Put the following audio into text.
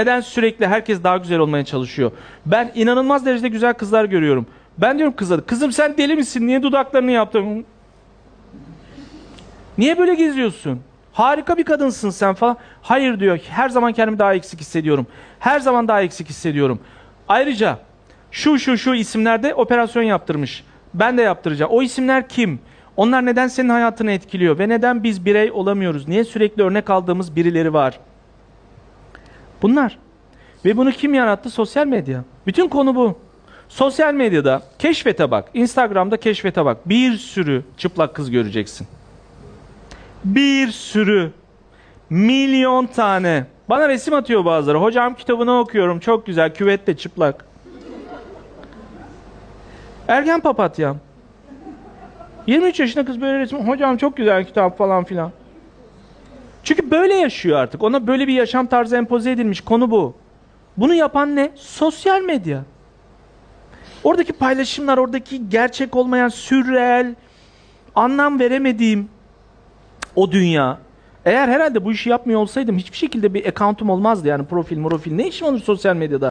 Neden sürekli herkes daha güzel olmaya çalışıyor? Ben inanılmaz derecede güzel kızlar görüyorum. Ben diyorum kıza, kızım sen deli misin? Niye dudaklarını yaptın? Niye böyle geziyorsun? Harika bir kadınsın sen falan. Hayır diyor. Her zaman kendimi daha eksik hissediyorum. Her zaman daha eksik hissediyorum. Ayrıca şu şu şu isimlerde operasyon yaptırmış. Ben de yaptıracağım. O isimler kim? Onlar neden senin hayatını etkiliyor ve neden biz birey olamıyoruz? Niye sürekli örnek aldığımız birileri var? Bunlar. Ve bunu kim yarattı? Sosyal medya. Bütün konu bu. Sosyal medyada keşfete bak. Instagram'da keşfete bak. Bir sürü çıplak kız göreceksin. Bir sürü. Milyon tane. Bana resim atıyor bazıları. Hocam kitabını okuyorum. Çok güzel. Küvette çıplak. Ergen papatya. 23 yaşında kız böyle resim. Hocam çok güzel kitap falan filan. Çünkü böyle yaşıyor artık. Ona böyle bir yaşam tarzı empoze edilmiş. Konu bu. Bunu yapan ne? Sosyal medya. Oradaki paylaşımlar, oradaki gerçek olmayan sürreel, anlam veremediğim o dünya. Eğer herhalde bu işi yapmıyor olsaydım hiçbir şekilde bir account'um olmazdı yani profil, profil. Ne işim olur sosyal medyada?